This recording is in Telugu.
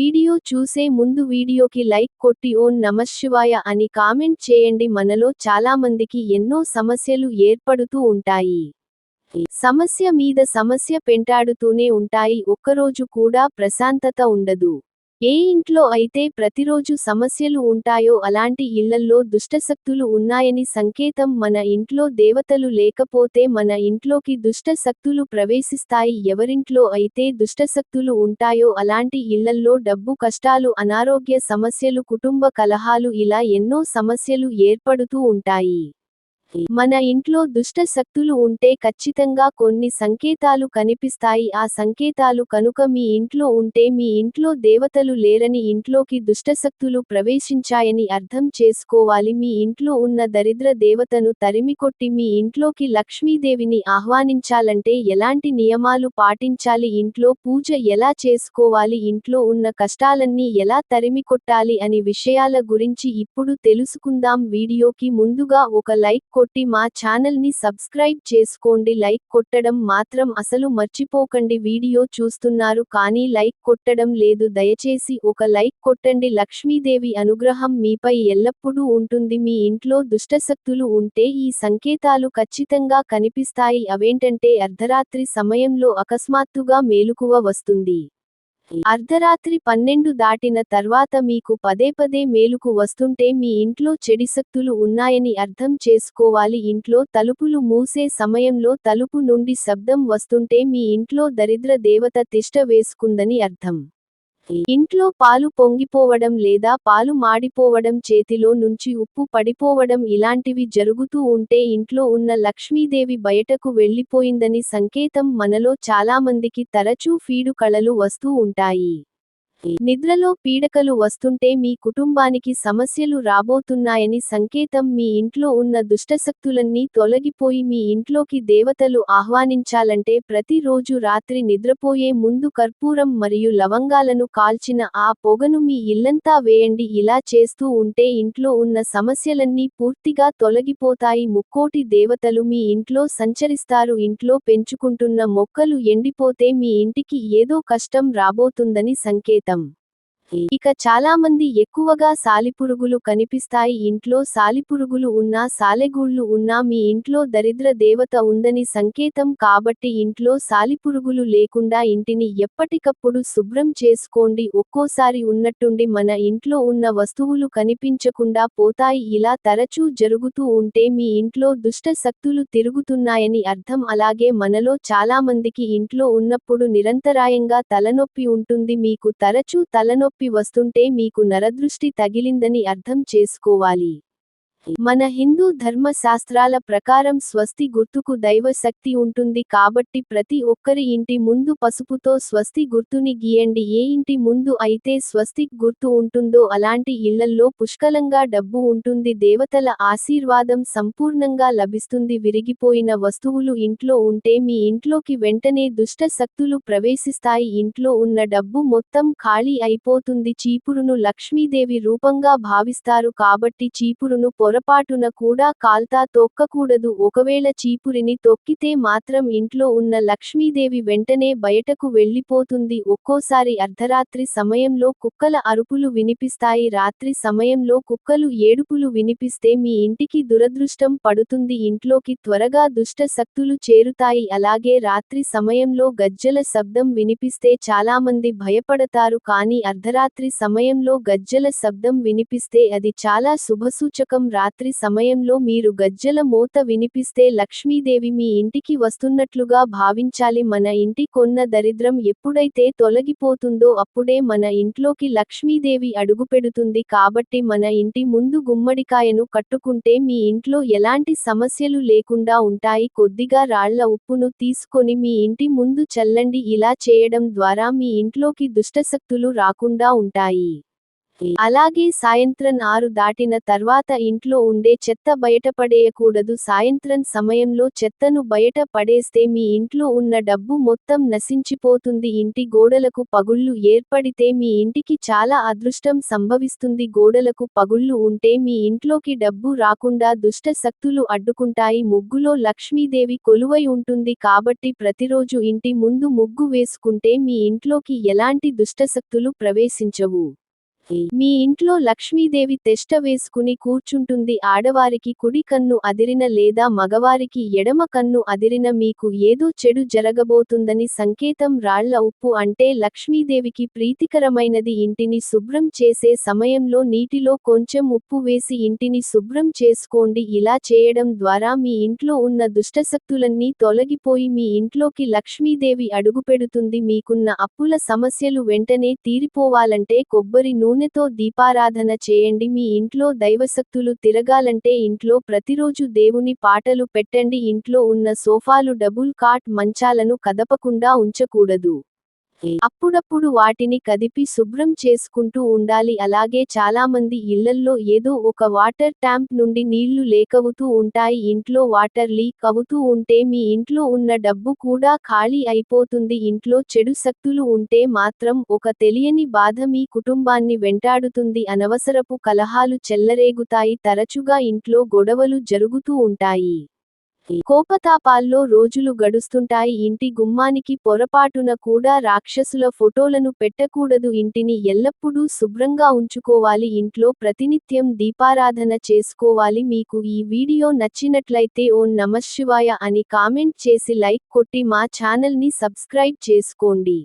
వీడియో చూసే ముందు వీడియోకి లైక్ కొట్టి ఓం నమశివాయ అని కామెంట్ చేయండి. మనలో చాలామందికి ఎన్నో సమస్యలు ఏర్పడుతూ ఉంటాయి. సమస్య మీద సమస్య పెంటాడుతూనే ఉంటాయి. ఒక్కరోజు కూడా ప్రశాంతత ఉండదు. ఏ ఇంట్లో అయితే ప్రతిరోజు సమస్యలు ఉంటాయో అలాంటి ఇళ్ళల్లో దుష్టశక్తులు ఉన్నాయని సంకేతం మన ఇంట్లో దేవతలు లేకపోతే మన ఇంట్లోకి దుష్టశక్తులు ప్రవేశిస్తాయి. ఎవరింట్లో అయితే దుష్టశక్తులు ఉంటాయో అలాంటి ఇళ్ళల్లో డబ్బు కష్టాలు అనారోగ్య సమస్యలు కుటుంబ కలహాలు ఇలా ఎన్నో సమస్యలు ఏర్పడుతూ ఉంటాయి. మన ఇంట్లో దుష్ట శక్తులు ఉంటే ఖచ్చితంగా కొన్ని సంకేతాలు కనిపిస్తాయి. ఆ సంకేతాలు కనుక మీ ఇంట్లో ఉంటే మీ ఇంట్లో దేవతలు లేరని ఇంట్లోకి దుష్టశక్తులు ప్రవేశించాయని అర్థం చేసుకోవాలి. మీ ఇంట్లో ఉన్న దరిద్ర దేవతను తరిమికొట్టి మీ ఇంట్లోకి లక్ష్మీదేవిని ఆహ్వానించాలంటే ఎలాంటి నియమాలు పాటించాలి? ఇంట్లో పూజ ఎలా చేసుకోవాలి? ఇంట్లో ఉన్న కష్టాలన్నీ ఎలా తరిమికొట్టాలి? అని విషయాల గురించి ఇప్పుడు తెలుసుకుందాం. వీడియోకి ముందుగా ఒక లైక్ కొట్టి మా ఛానల్ని సబ్స్క్రైబ్ చేసుకోండి. లైక్ కొట్టడం మాత్రం అసలు మర్చిపోకండి. వీడియో చూస్తున్నారు కానీ లైక్ కొట్టడం లేదు. దయచేసి ఒక లైక్ కొట్టండి. లక్ష్మీదేవి అనుగ్రహం మీపై ఎల్లప్పుడూ ఉంటుంది. మీ ఇంట్లో దుష్టశక్తులు ఉంటే ఈ సంకేతాలు ఖచ్చితంగా కనిపిస్తాయి. అవేంటంటే అర్ధరాత్రి సమయంలో అకస్మాత్తుగా మేలుకువ వస్తుంది. అర్ధరాత్రి పన్నెండు దాటిన తర్వాత మీకు పదే పదే మేలుకు వస్తుంటే మీ ఇంట్లో చెడిశక్తులు ఉన్నాయని అర్థం చేసుకోవాలి. ఇంట్లో తలుపులు మూసే సమయంలో తలుపు నుండి శబ్దం వస్తుంటే మీ ఇంట్లో దరిద్ర దేవత తిష్ట వేసుకుందని అర్థం. ఇంట్లో పాలు పొంగిపోవడం లేదా పాలు మాడిపోవడం చేతిలో నుంచి ఉప్పు పడిపోవడం ఇలాంటివి జరుగుతూ ఉంటే ఇంట్లో ఉన్న లక్ష్మీదేవి బయటకు వెళ్ళిపోయిందని సంకేతం మనలో చాలామందికి తరచూ ఫీడు కళలు వస్తూ ఉంటాయి. నిద్రలో పీడకలు వస్తుంటే మీ కుటుంబానికి సమస్యలు రాబోతున్నాయని సంకేతం మీ ఇంట్లో ఉన్న దుష్టశక్తులన్నీ తొలగిపోయి మీ ఇంట్లోకి దేవతలు ఆహ్వానించాలంటే ప్రతిరోజు రాత్రి నిద్రపోయే ముందు కర్పూరం మరియు లవంగాలను కాల్చిన ఆ పొగను మీ ఇల్లంతా వేయండి. ఇలా చేస్తూ ఉంటే ఇంట్లో ఉన్న సమస్యలన్నీ పూర్తిగా తొలగిపోతాయి. ముక్కోటి దేవతలు మీ ఇంట్లో సంచరిస్తారు. ఇంట్లో పెంచుకుంటున్న మొక్కలు ఎండిపోతే మీ ఇంటికి ఏదో కష్టం రాబోతుందని సంకేతం. அர்த்தம் ఇక చాలామంది ఎక్కువగా సాలిపురుగులు కనిపిస్తాయి. ఇంట్లో సాలిపురుగులు ఉన్నా సాలెగూళ్ళు ఉన్నా మీ ఇంట్లో దరిద్ర దేవత ఉందని సంకేతం కాబట్టి ఇంట్లో సాలిపురుగులు లేకుండా ఇంటిని ఎప్పటికప్పుడు శుభ్రం చేసుకోండి. ఒక్కోసారి ఉన్నట్టుండి మన ఇంట్లో ఉన్న వస్తువులు కనిపించకుండా పోతాయి. ఇలా తరచూ జరుగుతూ ఉంటే మీ ఇంట్లో దుష్ట శక్తులు తిరుగుతున్నాయని అర్థం. అలాగే మనలో చాలామందికి ఇంట్లో ఉన్నప్పుడు నిరంతరాయంగా తలనొప్పి ఉంటుంది. మీకు తరచూ తలనొప్పి చెప్పి వస్తుంటే మీకు నరదృష్టి తగిలిందని అర్థం చేసుకోవాలి. మన హిందూ ధర్మ శాస్త్రాల ప్రకారం స్వస్తి గుర్తుకు దైవ శక్తి ఉంటుంది కాబట్టి ప్రతి ఒక్కరి ఇంటి ముందు పసుపుతో స్వస్తి గుర్తుని గీయండి. ఏ ఇంటి ముందు అయితే స్వస్తి గుర్తు ఉంటుందో అలాంటి ఇళ్ళల్లో పుష్కలంగా డబ్బు ఉంటుంది. దేవతల ఆశీర్వాదం సంపూర్ణంగా లభిస్తుంది. విరిగిపోయిన వస్తువులు ఇంట్లో ఉంటే మీ ఇంట్లోకి వెంటనే దుష్ట శక్తులు ప్రవేశిస్తాయి. ఇంట్లో ఉన్న డబ్బు మొత్తం ఖాళీ అయిపోతుంది. చీపురును లక్ష్మీదేవి రూపంగా భావిస్తారు కాబట్టి చీపురును పొరపాటున కూడా కాల్తా తొక్కకూడదు. ఒకవేళ చీపురిని తొక్కితే మాత్రం ఇంట్లో ఉన్న లక్ష్మీదేవి వెంటనే బయటకు వెళ్ళిపోతుంది ఒక్కోసారి అర్ధరాత్రి సమయంలో కుక్కల అరుపులు వినిపిస్తాయి. రాత్రి సమయంలో కుక్కలు ఏడుపులు వినిపిస్తే మీ ఇంటికి దురదృష్టం పడుతుంది. ఇంట్లోకి త్వరగా దుష్ట శక్తులు చేరుతాయి. అలాగే రాత్రి సమయంలో గజ్జల శబ్దం వినిపిస్తే చాలామంది భయపడతారు. కానీ అర్ధరాత్రి సమయంలో గజ్జల శబ్దం వినిపిస్తే అది చాలా శుభసూచకం. రాత్రి సమయంలో మీరు గజ్జల మోత వినిపిస్తే లక్ష్మీదేవి మీ ఇంటికి వస్తున్నట్లుగా భావించాలి. మన ఇంటి కొన్న దరిద్రం ఎప్పుడైతే తొలగిపోతుందో అప్పుడే మన ఇంట్లోకి లక్ష్మీదేవి అడుగుపెడుతుంది. కాబట్టి మన ఇంటి ముందు గుమ్మడికాయను కట్టుకుంటే మీ ఇంట్లో ఎలాంటి సమస్యలు లేకుండా ఉంటాయి. కొద్దిగా రాళ్ళ ఉప్పును తీసుకొని మీ ఇంటి ముందు చల్లండి. ఇలా చేయడం ద్వారా మీ ఇంట్లోకి దుష్టశక్తులు రాకుండా ఉంటాయి. అలాగే సాయంత్రం ఆరు దాటిన తర్వాత ఇంట్లో ఉండే చెత్త బయటపడేయకూడదు. సాయంత్రం సమయంలో చెత్తను బయట పడేస్తే మీ ఇంట్లో ఉన్న డబ్బు మొత్తం నశించిపోతుంది. ఇంటి గోడలకు పగుళ్ళు ఏర్పడితే మీ ఇంటికి చాలా అదృష్టం సంభవిస్తుంది. గోడలకు పగుళ్ళు ఉంటే మీ ఇంట్లోకి డబ్బు రాకుండా దుష్ట శక్తులు అడ్డుకుంటాయి. ముగ్గులో లక్ష్మీదేవి కొలువై ఉంటుంది కాబట్టి ప్రతిరోజు ఇంటి ముందు ముగ్గు వేసుకుంటే మీ ఇంట్లోకి ఎలాంటి దుష్టశక్తులు ప్రవేశించవు. మీ ఇంట్లో లక్ష్మీదేవి తెష్ట వేసుకుని కూర్చుంటుంది. ఆడవారికి కుడి కన్ను అదిరిన లేదా మగవారికి ఎడమ కన్ను అదిరిన మీకు ఏదో చెడు జరగబోతుందని సంకేతం రాళ్ళ ఉప్పు అంటే లక్ష్మీదేవికి ప్రీతికరమైనది ఇంటిని శుభ్రం చేసే సమయంలో నీటిలో కొంచెం ఉప్పు వేసి ఇంటిని శుభ్రం చేసుకోండి. ఇలా చేయడం ద్వారా మీ ఇంట్లో ఉన్న దుష్టశక్తులన్నీ తొలగిపోయి మీ ఇంట్లోకి లక్ష్మీదేవి అడుగుపెడుతుంది. మీకున్న అప్పుల సమస్యలు వెంటనే తీరిపోవాలంటే కొబ్బరి నూనె నూనెతో దీపారాధన చేయండి. మీ ఇంట్లో దైవశక్తులు తిరగాలంటే ఇంట్లో ప్రతిరోజు దేవుని పాటలు పెట్టండి. ఇంట్లో ఉన్న సోఫాలు డబుల్ కాట్ మంచాలను కదపకుండా ఉంచకూడదు. అప్పుడప్పుడు వాటిని కదిపి శుభ్రం చేసుకుంటూ ఉండాలి. అలాగే చాలామంది ఇళ్ళల్లో ఏదో ఒక వాటర్ ట్యాంప్ నుండి నీళ్ళు లేకవుతూ ఉంటాయి. ఇంట్లో వాటర్ లీక్ అవుతూ ఉంటే మీ ఇంట్లో ఉన్న డబ్బు కూడా ఖాళీ అయిపోతుంది. ఇంట్లో చెడు శక్తులు ఉంటే మాత్రం ఒక తెలియని బాధ మీ కుటుంబాన్ని వెంటాడుతుంది. అనవసరపు కలహాలు చెల్లరేగుతాయి తరచుగా ఇంట్లో గొడవలు జరుగుతూ ఉంటాయి. కోపతాపాల్లో రోజులు గడుస్తుంటాయి. ఇంటి గుమ్మానికి పొరపాటున కూడా రాక్షసుల ఫోటోలను పెట్టకూడదు. ఇంటిని ఎల్లప్పుడూ శుభ్రంగా ఉంచుకోవాలి. ఇంట్లో ప్రతినిత్యం దీపారాధన చేసుకోవాలి. మీకు ఈ వీడియో నచ్చినట్లయితే ఓం నమశివాయ అని కామెంట్ చేసి లైక్ కొట్టి మా ఛానల్ని సబ్స్క్రైబ్ చేసుకోండి.